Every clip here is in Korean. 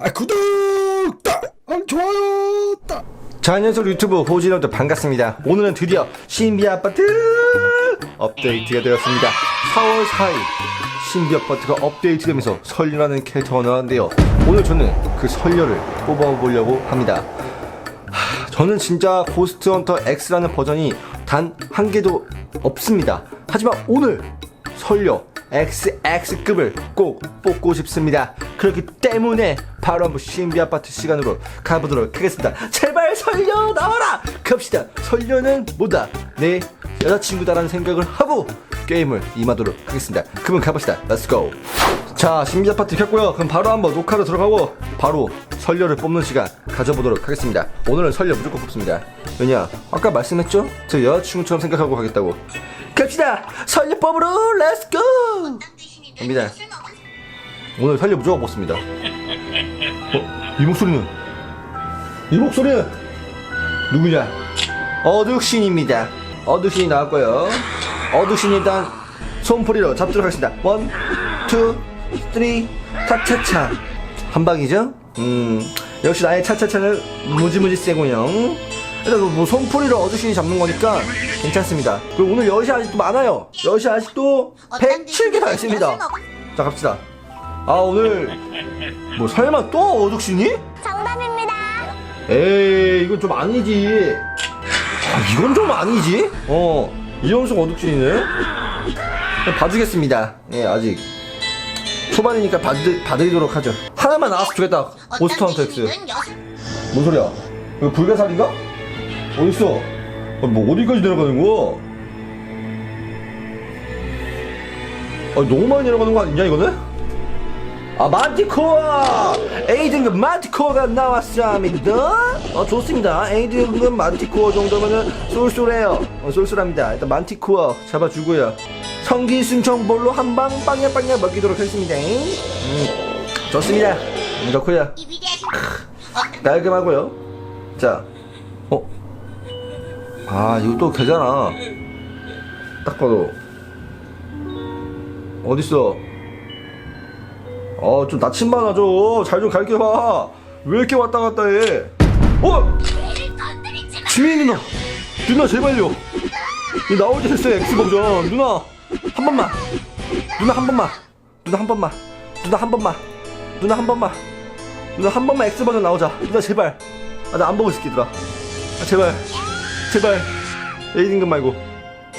아 구독 딱 아, 좋아요 딱 자, 안녕하세요 유튜브 호진호도 반갑습니다. 오늘은 드디어 신비 아파트 업데이트가 되었습니다. 4월 4일 신비 아파트가 업데이트되면서 설녀라는 캐릭터가 나왔는데요. 오늘 저는 그 설녀를 뽑아보려고 합니다. 하, 저는 진짜 고스트 헌터 X라는 버전이 단 한 개도 없습니다. 하지만 오늘 설녀 XX급을 꼭 뽑고 싶습니다. 그렇기 때문에 바로 한번 신비 아파트 시간으로 가보도록 하겠습니다. 제발 설녀 나와라! 갑시다. 설녀는 뭐다? 내 여자친구다라는 생각을 하고 게임을 임하도록 하겠습니다. 그럼 가봅시다. 렛츠고! 자, 신비 아파트 켰고요. 그럼 바로 한번 녹화로 들어가고 바로 설녀를 뽑는 시간 가져보도록 하겠습니다. 오늘은 설녀 무조건 뽑습니다. 왜냐? 아까 말씀했죠? 제 여자친구처럼 생각하고 가겠다고. 갑시다! 설녀 뽑으러 렛츠고! 갑니다. 오늘 살려 무조건 먹습니다. 어? 이 목소리는? 이 목소리는? 누구냐? 어둑신입니다. 어둑신이 나왔고요. 어둑신 일단 손풀이로 잡도록 하겠습니다. 원, 투, 쓰리, 차차차. 한 방이죠? 음, 역시 나의 차차차는 무지무지 세군요. 일단 뭐 손풀이로 어두신이 잡는 거니까 괜찮습니다. 그리고 오늘 여시 아직도 많아요. 여시 아직도 107개가 있습니다. 자 갑시다. 아 오늘 뭐 설마 또 어둑신이? 정답입니다. 에이 이건 좀 아니지. 아 이건 좀 아니지. 어 이현숙 어둑신이네. 봐주겠습니다. 예 아직 초반이니까 받드, 받으도록 하죠. 하나만 나왔으면 좋겠다. 고스트 헌터 X. 뭔 소리야? 이거 불가사리인가? 어딨어? 아, 뭐 어디까지 내려가는 거야? 아 너무 많이 내려가는 거 아니냐 이거는? 아 만티코어! A등급 만티코어가 나왔습니다 어 좋습니다 A등급 만티코어 정도면은 쏠쏠해요 어, 쏠쏠합니다 일단 만티코어 잡아주고요 성기 순청볼로 한 방 빵야빵야 먹이도록 하겠습니다 음 좋습니다 음, 좋고요 깔끔하고요 자 어? 아 이거 또 걔잖아 딱 봐도 어딨어 어, 좀 나침반 하죠. 잘좀 가르쳐봐. 왜 이렇게 왔다 갔다 해? 어! 지민이 누나! 누나, 제발요! 때 됐어요, X버전. 누나! 한 번만! 누나, 한 번만! 누나, 한 번만! 누나, 한 번만! 누나, 한 번만! 누나, 한 번만 X버전 나오자. 누나, 제발! 아, 나 안 보고 있을게, 누나. 아, 제발. 제발. A등급 말고.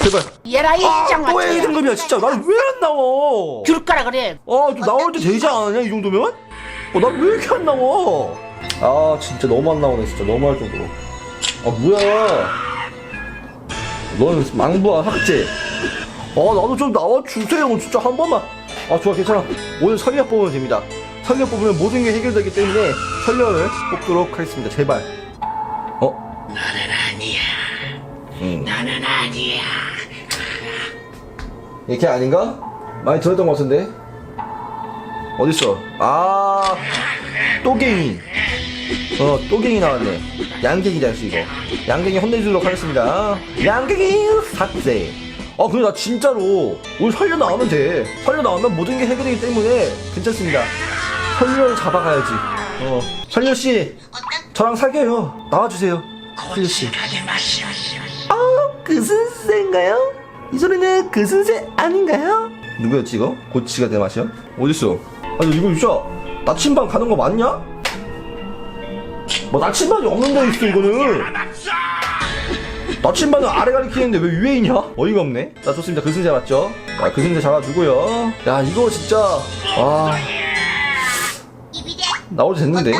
제발. 얘라 이 아, 시장 또 A등급이야, 진짜. 나는 왜 안 나와? 줄 거라 그래. 어, 좀 나올 때 되지 않냐, 이 정도면? 어, 나왜 이렇게 안 나와? 아, 진짜 너무 안 나오네, 진짜. 너무 할 정도로. 아, 뭐야. 너는 망부와 학제. 아, 나도 좀 나와주세요, 진짜 한 번만. 아, 좋아, 괜찮아. 오늘 설력 뽑으면 됩니다. 설력 뽑으면 모든 게 해결되기 때문에 설력을 뽑도록 하겠습니다. 제발. 어? 나는 아니야. 응. 나는 아니야. 이렇게 아닌가? 많이 들었던 것 같은데? 어딨어? 아, 또갱이. 어, 또갱이 나왔네. 양갱이다, 역시 이거. 양갱이 혼내주도록 하겠습니다. 양갱이 삭제. 아, 근데 나 진짜로 오늘 설려 나오면 돼. 설려 나오면 모든 게 해결되기 때문에 괜찮습니다. 설려를 잡아가야지. 어, 설려씨, 저랑 사귀어요. 나와주세요. 마시오. 어, 그 순세인가요? 이 소리는 그 순세 아닌가요? 누구였지 이거? 고치가 내 맛이야? 어딨어? 아니 이거 진짜 나침반 가는 거 맞냐? 뭐 나침반이 없는 데 있어 이거는 나침반은 아래 가리키는데 왜 위에 있냐? 어이가 없네 자 좋습니다 그 순세 맞죠? 자, 그 순세 잡아주고요 야 이거 진짜 아때 됐는데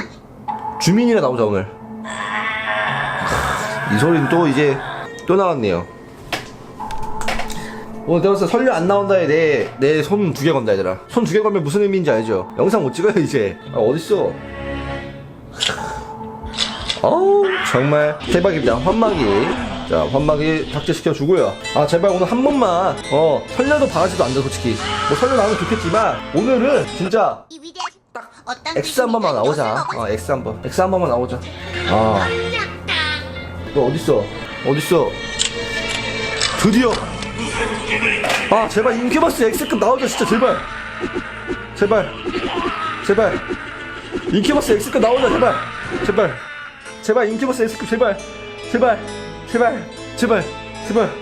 주민이라 나오자 오늘 이 소리는 또 이제 또 나왔네요. 오늘 내가 봤을 때 설령 안 나온다에 내 내 손 두 개 건다 얘들아. 손 두 개 걸면 무슨 의미인지 알죠? 영상 못 찍어요 이제. 아 어딨어? 어우 정말 대박입니다. 환막이. 자 환막이 삭제시켜 주고요. 아 제발 오늘 한 번만 어 설려도 바가지도 안돼 솔직히. 뭐 설려 나오면 좋겠지만 오늘은 진짜 X 한 번만 나오자. 어 X 한 번. X 한 번만 나오자. 아. 너 어딨어? 어딨어? 드디어! 아, 제발 인큐버스 X급 나오자, 진짜, 제발! 제발! 제발! 인큐버스 X급 나오자 제발 제발 제발 인큐버스 X급 제발 제발 제발 제발 제발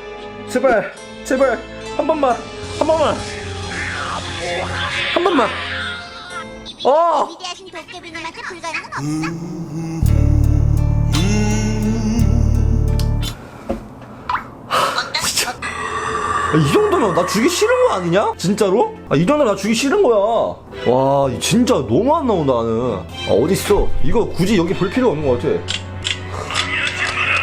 제발 제발 한 번만 한 번만 한 번만 어 위대하신 도깨비님한테 불가능은 없어. 아, 이 정도면 나 주기 싫은 거 아니냐? 진짜로? 아, 이 정도면 나 주기 싫은 거야. 와, 이 진짜 너무 안 나온다, 나는. 아, 어딨어? 이거 굳이 여기 볼 필요 없는 거 같아.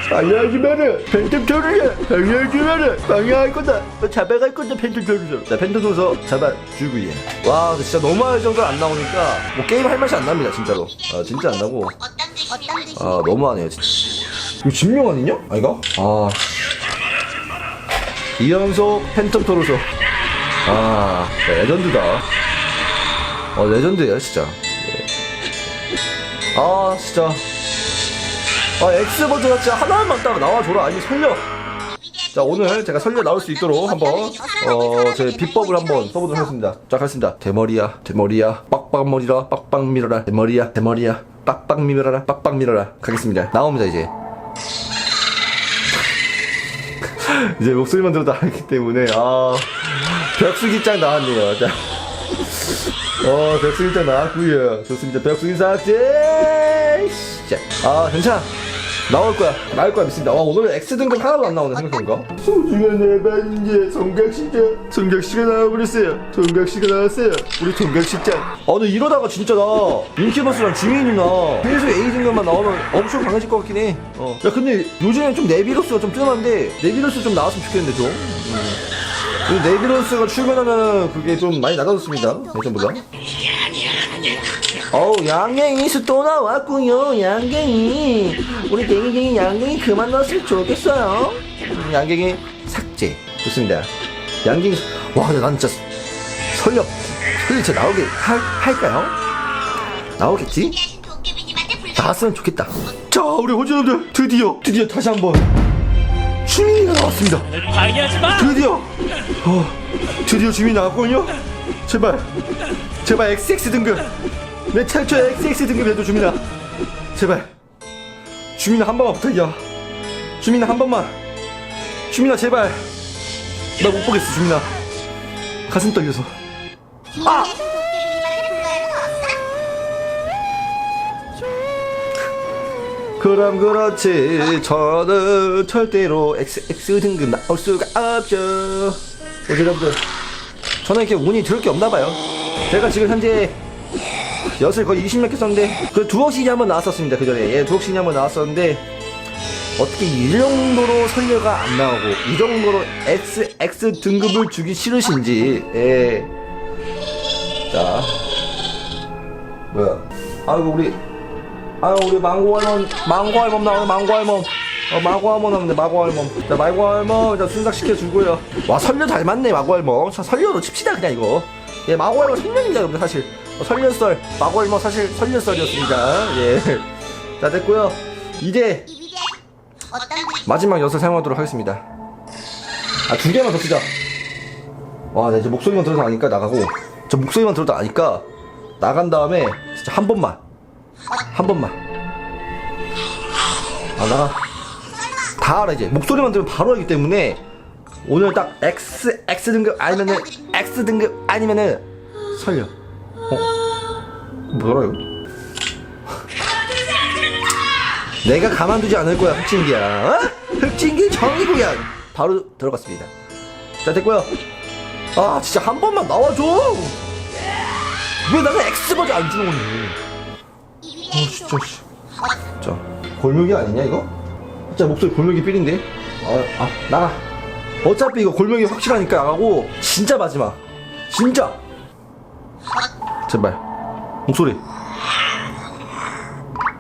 방해하지 마라. 팬텀 조르자. 방해하지 마라. 방해할 거다. 너 잡아갈 거다, 팬텀 조르자. 자, 팬텀 조르서 잡아 주고, 얘. 와, 진짜 너무할 정도 안 나오니까, 뭐, 게임 할 맛이 안 납니다, 진짜로. 아, 진짜 안 나고. 어떤 뜻이? 아, 너무하네요, 진짜. 이거 진명 아니냐? 아이가? 아. 이연속 팬텀 토로소. 아, 레전드다. 어, 레전드야, 진짜. 예. 아, 진짜. 아, 엑스버즈가 진짜 하나만 딱 나와줘라. 아니, 설려. 자, 오늘 제가 설려 나올 수 있도록 한번, 어, 제 비법을 한번 써보도록 하겠습니다. 자, 가겠습니다. 대머리야, 대머리야, 빡빡 머리라, 빡빡 밀어라. 대머리야, 대머리야, 빡빡 밀어라, 빡빡 밀어라. 가겠습니다. 나옵니다, 이제. 이제 목소리만 들어도 알기 때문에 아 벽수기장 나왔네요. 자, 어 벽수기장 나왔고요. 좋습니다. 벽수기 삭제. 자, 아 괜찮아. 나올 거야. 나올 거야 믿습니다. 와 오늘 X 등급 하나도 안 나오네 생각해보니까. 소중한 내 반지 송각 씨가 송각 씨가 나와버렸어요. 송각 씨가 나왔어요. 우리 송각 씨짱. 아 근데 이러다가 진짜 나 인큐버스랑 지민이나 계속 A 등급만 나오면 엄청 강해질 것 같긴 해. 어. 야 근데 요즘에 좀 네비로스가 좀 뜸한데 네비로스 좀 나왔으면 좋겠는데 좀. 음. 그리고 네비로스가 출근하면 그게 좀 많이 낮아졌습니다. 예전보다. 어우 양갱이 또 나왔군요 양갱이. 우리 갱이갱이 양갱이 그만 넣었으면 좋겠어요. 음, 양갱이 삭제. 좋습니다. 양갱이 와 근데 난 진짜 설력 진짜 나오게 할, 할까요? 나오겠지? 나왔으면 좋겠다. 자 우리 호주놈들 드디어 드디어 다시 한번 주민이가 나왔습니다. 방해하지 마! 드디어 어, 드디어 주민이 나왔군요 제발 제발 XX 등급. 내 최초의 XX 등급 해도 주민아. 제발 주민아 한 번만 부탁이야. 주민아 한 번만. 주민아 제발. 나 못 보겠어 주민아. 가슴 떨려서. 없어. 그럼 그렇지. 저는 절대로 XX 등급 나올 수가 없죠. 어, 여러분들 저는 이렇게 운이 들을 게 없나 봐요. 제가 지금 현재 엿을 거의 20몇 개 썼는데 그 두억신이 한번 나왔었습니다 그 전에. 예 두억신이 한번 나왔었는데 어떻게 이 정도로 선녀가 안 나오고 이 정도로 XX 등급을 주기 싫으신지 예. 자. 뭐야? 아이고 우리 아 우리 망고 할멈 망고 할멈 나오네 망고 할멈 어 망고 할멈 나오는데 망고 할멈 자 망고 할멈 자 순삭 시켜주고요. 와 설녀 잘 맞네 망고 할멈 자 설녀로 칩시다 그냥 이거. 예 망고 할멈 설녀입니다 여러분 사실. 어, 설녀썰 망고 할멈 사실 설녀썰이었습니다. 예 자 됐고요. 이제? 마지막 엿을 사용하도록 하겠습니다. 아 두 개만 더 쓰자. 와, 나 이제 목소리만 들어서 아니까 나가고. 저 목소리만 들어도 아니까 나간 다음에 진짜 한 번만. 한 번만. 아 나가 다 알아 이제. 목소리만 들으면 바로 알기 때문에 오늘 딱 X X 등급 아니면은 X 등급 아니면은 설려 어? 뭐라 이거 내가 가만두지 않을 거야 흑진기야. 어? 흑진기 정이구야 바로 들어갔습니다. 자 됐고요. 아 진짜 한 번만 나와줘. 왜 나는 X버전 안 주는 거니? 이어 진짜 도 씨. 진짜 골목이 아니냐 이거? 진짜 목소리 골목이 삘인데? 아, 아 나가. 어차피 이거 골목이 확실하니까 나가고 진짜 마지막. 진짜. 제발. 목소리.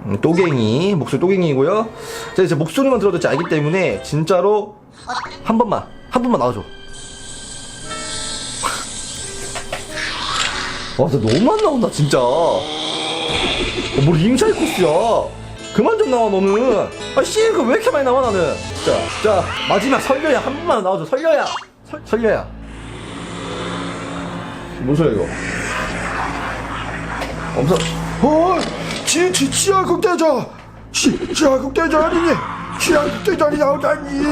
음, 또갱이. 목소리 또갱이고요. 자 이제 목소리만 들어도 알기 때문에 진짜로 한 번만 한 번만 나와줘. 와 진짜 너무 안 나온다 진짜. 어, 뭘 임차일 코스야 그만 좀 나와 너는. 아 씨 그왜 이렇게 많이 나와 나는? 자, 자 마지막 설려야. 한 번만 나와줘. 설려야. 설, 설려야. 뭔 소리야 이거? 엄청. 어, 지, 지, 지하국 대장. 지, 대장이 지하국 대장이 나오다니.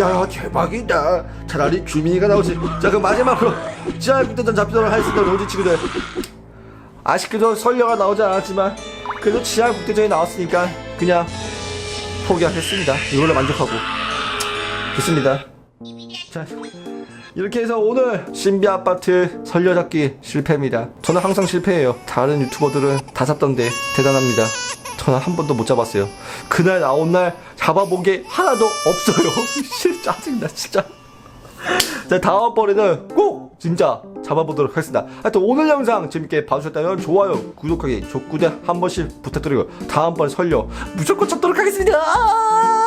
야 대박이다. 차라리 규민이가 나오지. 자 그럼 마지막으로 지하국대전 잡히도록 하겠습니다. 로지 친구들 아쉽게도 설녀가 나오지 않았지만 그래도 지하 국대전이 나왔으니까 그냥 포기하겠습니다. 이걸로 만족하고. 좋습니다. 자 이렇게 해서 오늘 신비 아파트 설녀잡기 실패입니다. 저는 항상 실패해요. 다른 유튜버들은 다 잡던데 대단합니다. 저는 한 번도 못 잡았어요. 그날 나온 날 잡아본 게 하나도 없어요. 실 짜증나 진짜. 자 다음번에는 꼭 진짜 잡아보도록 하겠습니다. 하여튼 오늘 영상 재밌게 봐주셨다면 좋아요 구독하기 족구대 한 번씩 부탁드리고 다음번에 설려 무조건 잡도록 하겠습니다